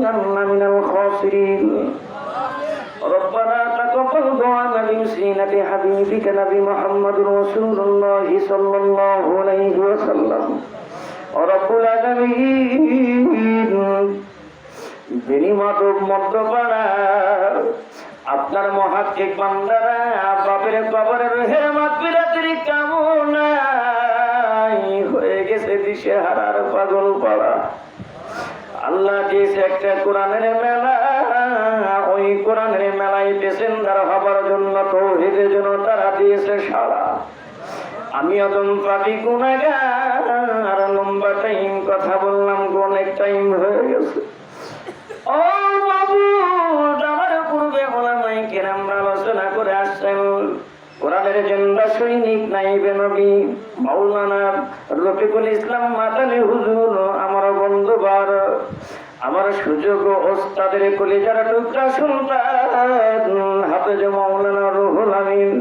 لنكونن من الخاسرين ربنا تقبل دعاء بوسيلة حبيبك نبي محمد رسول الله صلى الله عليه وسلم رب العالمين বিনিমত মধ্যপাড়া আপনার মহাত্মিক বান্দারা বাপের কবরের হে মাতৃরাত্রি কামনাই হয়ে গেছে দিশে হারার পাগল পাড়া আল্লাহ দিয়েছে একটা কোরআনের মেলা। ওই কোরআনের মেলায় পেসেন্দার হবার জন্য, তৌহিদের জন্য তারা দিয়েছে সারা আমি অদম পাবি গুণাগার লম্বা টাইম কথা বললাম, অনেক টাইম হয়ে গেছে। ও বাবু আমার পূর্বে ওলামাই কেরাম আলোচনা করে আসছেন। কোরআনের সৈনিক নাইবে নবী। মাওলানা রফিকুল ইসলাম মাদানি হুজুর আমার সুযোগ ওস্তাদের কলিজার টুকরা হাতে জমা মাওলানা রুহুল আমিন,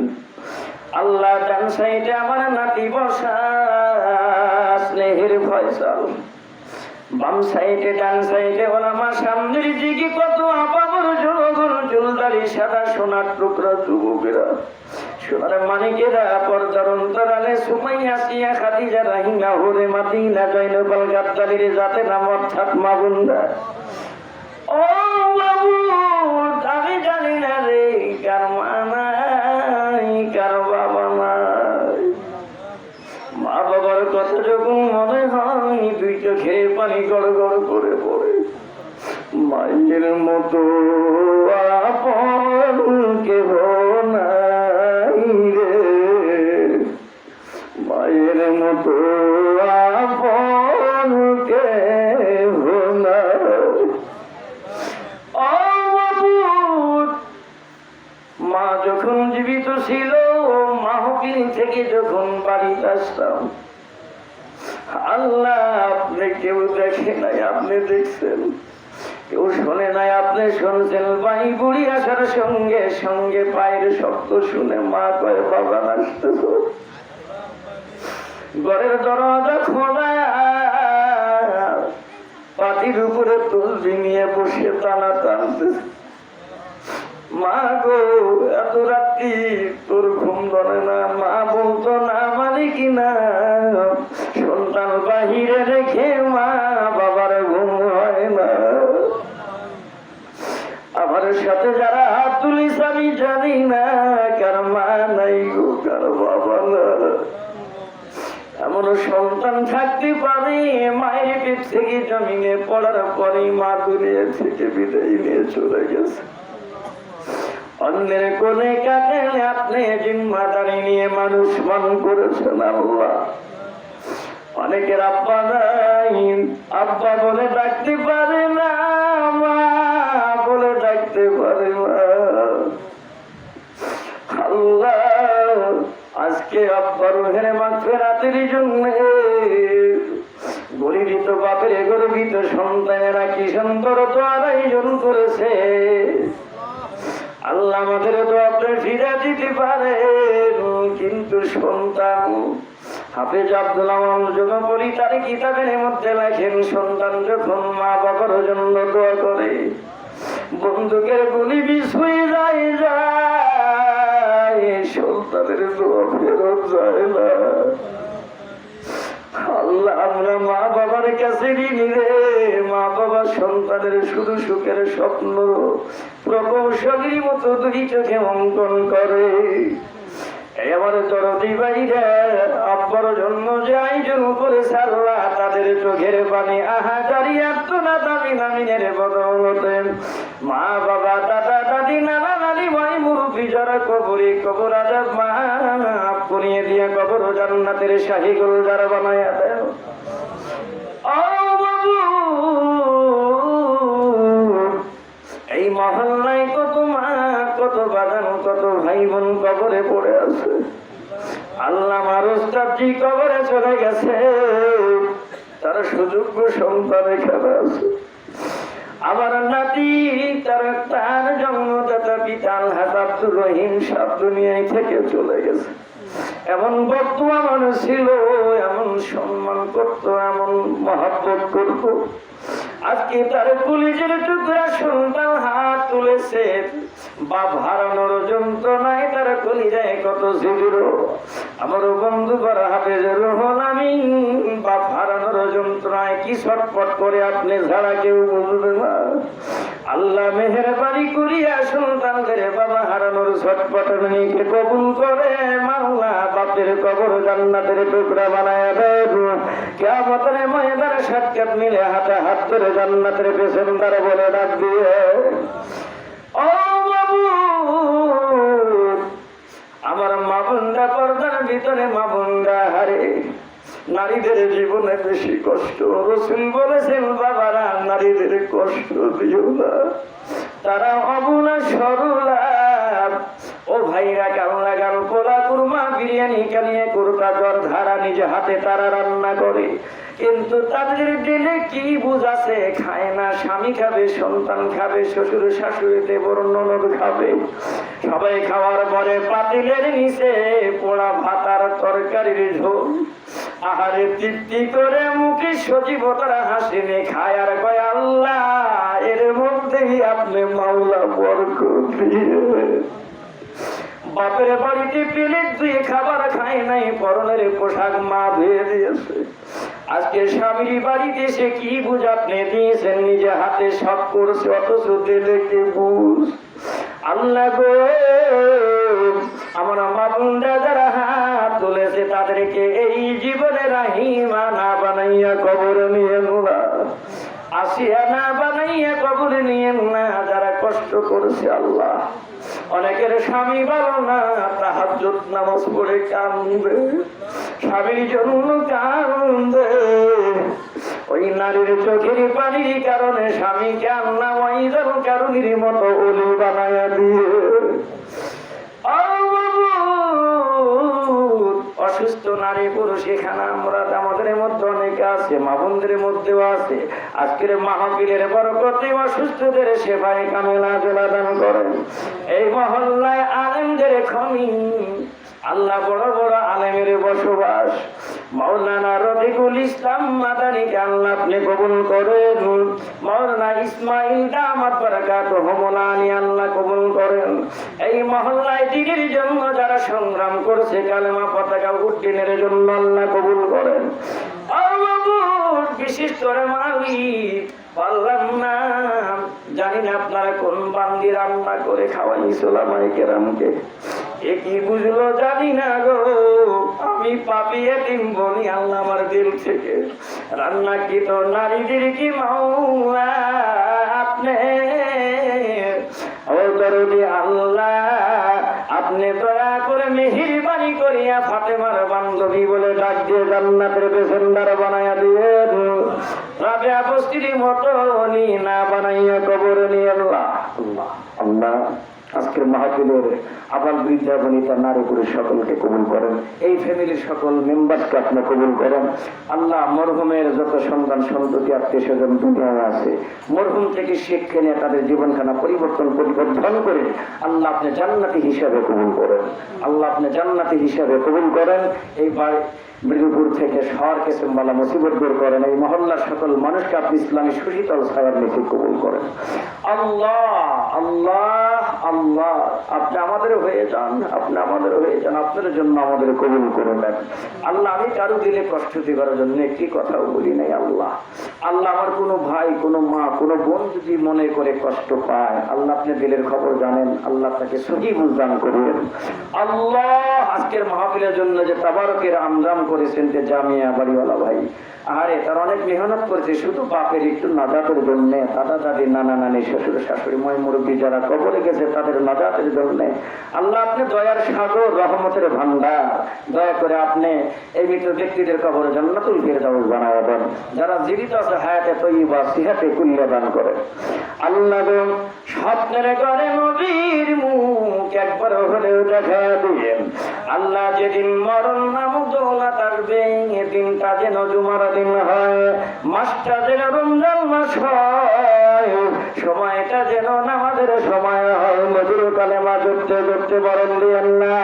আল্লাহ ডান সাইডে আমার নাতি বসা, স্নেহের ফয়সাল। বাম সাইডে, ডান সাইডে আমার সামনের দিকে কত আপামর চুলদারি সাদা সোনার টুকরা যুবকেরা, সোনার মানিকেরা পর্দার অন্তরালে সুমাইয়া জাতে নাম অর্থাৎ ও বাবু আমি জানি না রে, কার মা নাই, কার বাবা নাই। মা বাবার কথা যখন মনে হয়, দুই চোখের পানি গড় গড় করে পড়ে। মায়ের মতো মায়ের মতো আপন কেহ নাই। ও বাবু মা যখন জীবিত ছিল মাহকিল থেকে যখন বাড়িতে আসতাম। আল্লাহ, আপনি কেউ দেখে নাই, আপনি দেখছেন। কেউ শোনে নাই, আপনি শুনছেন। বাই বুড়ি আসার সঙ্গে সঙ্গে পায়ের শব্দ শুনে মা কয়, বাবা আসতেছ ঘরের দরজা খোলা। উপরে তুলবি নিয়ে বসে টানা টানতে। মা গো, এত রাত্রি তোর ঘুম ধরে না? মা বলতো, না মানে কি সন্তান থাকতে মায়ের পেট থেকে জমিনে পড়ার পরে মা দুনিয়া থেকে বিদায় নিয়ে চলে গেছে। অন্যের কোলে কাটে আপনি নিয়ে মানুষ মান করেছেন আল্লাহ। অনেকের আব্বা নাই, আব্বা বলে ডাকতে পারে না, মা বলে ডাকতে পারে আজকে আব্বার হেরে মাত্র রাতের জন্য গরিবিত বাপের গর্বিত সন্তানেরা কি সুন্দর তো আয়োজন করেছে? আল্লাহ আমাদের তো আপনি ফিরে দিতে পারে, কিন্তু সন্তান হাফেজ আব্দুল জন্য বলি, তার কিতাবের মধ্যে লেখেন, সন্তান যখন মা বাবার জন্য দোয়া করে, বন্দুকের গুলি বিষ হয়ে যায় যায়, সন্তানের দোয়া ফেরত যায় না। আমরা মা বাবার কাছে রে। মা বাবা সন্তানের শুধু সুখের স্বপ্ন। প্রকৌশলীর মতো দুই চোখে অঙ্কন করে। আমার দরদি বাইরে আব্বার জন্য যে আয়োজন করেছে আল্লাহ তাদের চোখের পানি। আহা জারি না, দামি নামিনের বদলতে। মা বাবা, দাদা, দাদি, নানা, নানি, ভাই, মুরব্বী, যারা কবরে কবর আজাব মা করিয়ে দিয়ে কবর জান্নাতের শাহী যারা বানায় চলে তারা সুযোগ্য সন্তান এখানে আছে। আমার নাতি, তার তার জন্মদাতা পিতা আলহাজ আব্দুর রহিম সব দুনিয়ায় থেকে চলে গেছে। এমন বর্তমান ছিল, এমন সম্মান করত, এমন মহাব্বত করত। আজকে তার পুলিশের টুকরা সন্তান হাত তুলেছে। বাপ হারানোর যন্ত্রণায় তার কলিজায় কত ছিল আমার বন্ধু বড় হাফেজের হল আমি, বাপ হারানোর যন্ত্রণায় কি ছটপট করে আপনি ছাড়া কেউ বুঝবে না। আল্লাহ মেহরবানি করিয়া সন্তানদের বাবা হারানোর ছটপট নিকে কবুল করে? মাল্লা কবর জান্নাতের টুকরা বানায় দেয় কেমতের ময়দার সাক্ষাৎ মিলে হাতে হাত ধরে জান্নাতের পেছনদার বলে ডাক দিয়ে ও বাবু আমার মা বোনরা পর্দার ভিতরে মা বোনরা হারে নারীদের জীবনে বেশি কষ্ট। রসুল বলেছেন, বাবারা, নারীদের কষ্ট দিও না। তারা অবলা সরলা। ও ভাইরা, কাল্লা গাল পোলা কুরমা, বিরিয়ানি কানিয়ে কুরতা জল ধারা নিজে হাতে তারা রান্না করে। কিন্তু তাদের দিলে কি বুঝাছে খায় না, স্বামী খাবে, সন্তান খাবে, শ্বশুর শাশুড়ি দেবর ননদ খাবে। সবাই খাওয়ার পরে পাতিলের নিচে পোড়া ভাতার তরকারির ঝোল। আহারে তৃপ্তি করে মুখে সজীবতারা হাসিনে খায় আর কয় আল্লাহ। আপনি মাওলা বরক দিয়ে। বাপের বাড়িতে পেলে দুই খাবার খায় নাই, পরনের পোশাক মা ধুয়ে দিয়েছে। আজকে স্বামীর বাড়িতে সে কি বুঝ আপনি দিয়েছেন? নিজে হাতে সব করছে, অথচ দিলে কি বুঝ। আল্লাহ গো, আমার মা বোনরা যারা হাত তুলেছে, তাদেরকে এই জীবনে রাহিমা না বানাইয়া কবর নিয়ে না আসিয়া যারা কষ্ট আল্লাহ। অনেকের স্বামী ভালো না নামাজ ওই নারীর চোখের পানির কারণে স্বামী কান্না ওইদার কারণের মতো বানায়া দিয়ে ও বাবু, অসুস্থ নারী পুরুষ এখানে আমরা আমাদের মধ্যে অনেকে আছে, মা বোনদের মধ্যেও আছে। আজকের মাহফিলের বরকতে অসুস্থদের সেবায় কামেলা জেলাদান করেন। এই মহল্লায় আলেমদের খনি। আল্লাহ বড় বড় আলেমের বসবাস। মাওলানা রফিকুল ইসলাম মাদানিকে আল্লাহ আপনি কবুল করেন। মাওলানা ইসমাইল দামাত বারাকাত হমলানি আল্লাহ কবুল করেন। এই মহল্লায় দিনের জন্য যারা সংগ্রাম করছে, কালেমা পতাকা উদ্দিনের জন্য আল্লাহ কবুল করেন। বিশেষ করে পারলাম না। জানি না আপনারা কোন বান্দি রান্না করে খাওয়াইছিল মাইকেরামকে এ কি বুঝলো জানি না গো। আমি পাপি এদিন বনি আল্লাহ আমার দিল থেকে। রান্না কি তো নারীদের কি মাওলা আপনি? ও দরদি আল্লাহ, আপনি দয়া করে মেহিরবানি করিয়া ফাতেমার বান্ধবী বলে ডাক দিয়ে জান্নাতের পেছনদার বানায়া দিয়ে রাজা বস্তির মতো না বানাইয়া কবর নিয়ে আল্লাহ। আল্লাহ আল্লাহ। আজকের মাহফিলের আবার বৃদ্ধা বনিতা নারী পুরুষ সকলকে কবুল করেন। এই ফ্যামিলির সকল মেম্বারকে আপনি কবুল করেন। আল্লাহ মরহুমের যত সন্তান, সন্ততি আত্মীয় স্বজন দুনিয়ায় আছে, মরহুম থেকে শিক্ষা নিয়ে তাদের জীবনখানা পরিবর্তন পরিবর্তন করে আল্লাহ আপনি জান্নাতি হিসাবে কবুল করেন। আল্লাহ আপনি জান্নাতি হিসাবে কবুল করেন। এই মৃদুপুর থেকে শহর কেসেমবালা মুসিবত দূর করেন এই মহল্লার সকল মানুষকে আপনি ইসলামী সুশীতল ছায়ার নিচে কবুল করেন। আল্লাহ আল্লাহ আল্লাহ, আপনি আমাদের হয়ে যান, আপনি আমাদের হয়ে যান, আপনার জন্য আমাদের কবুল করে নেন। আল্লাহ, আমি কারও দিলে কষ্ট দেবার জন্য একটি কথাও বলি নাই, আল্লাহ। আল্লাহ, আমার কোনো ভাই, কোনো মা, কোনো বোন যদি মনে করে কষ্ট পায়, আল্লাহ আপনি দিলের খবর জানেন, আল্লাহ তাকে সহি বুঝদান করবেন। আল্লাহ, আজকের মাহফিলের জন্য যে তাবারকের আমদাম করেছেন যে জামিয়া বাড়িওয়ালা ভাই। আরে তার অনেক মেহনত করেছে, শুধু বাপের একটু নাজাতের জন্য দাদা দাদি নানা, নানি, শ্বশুর, শাশুড়ি ময় মুরব্বী যারা কবরে গেছে, তাদের নাজাতের জন্য। আল্লাহ আপনি দয়ার সাগর, রহমতের ভান্ডার দয়া করে আপনি এই মৃত ব্যক্তিদের কবর জান্নাতুল ফেরদাউস বানায় দেন। যারা জীবিত আছে, হায়াতে তৈবা সিহাতে কুল্য দান করে। আল্লাহ স্বপ্নের ঘরে নবীর মুখ একবার হলেও দেখা দিয়েন। আল্লাহ যেদিন মরণ নামক থাকবে এদিন তা যেন জুমার দিন হয়। মাসটা যেন রমজান মাস হয়, সময়টা যেন নামাজের সময় হয়। মধুর কালেমা ধরতে ধরতে বরণ দিয়েন না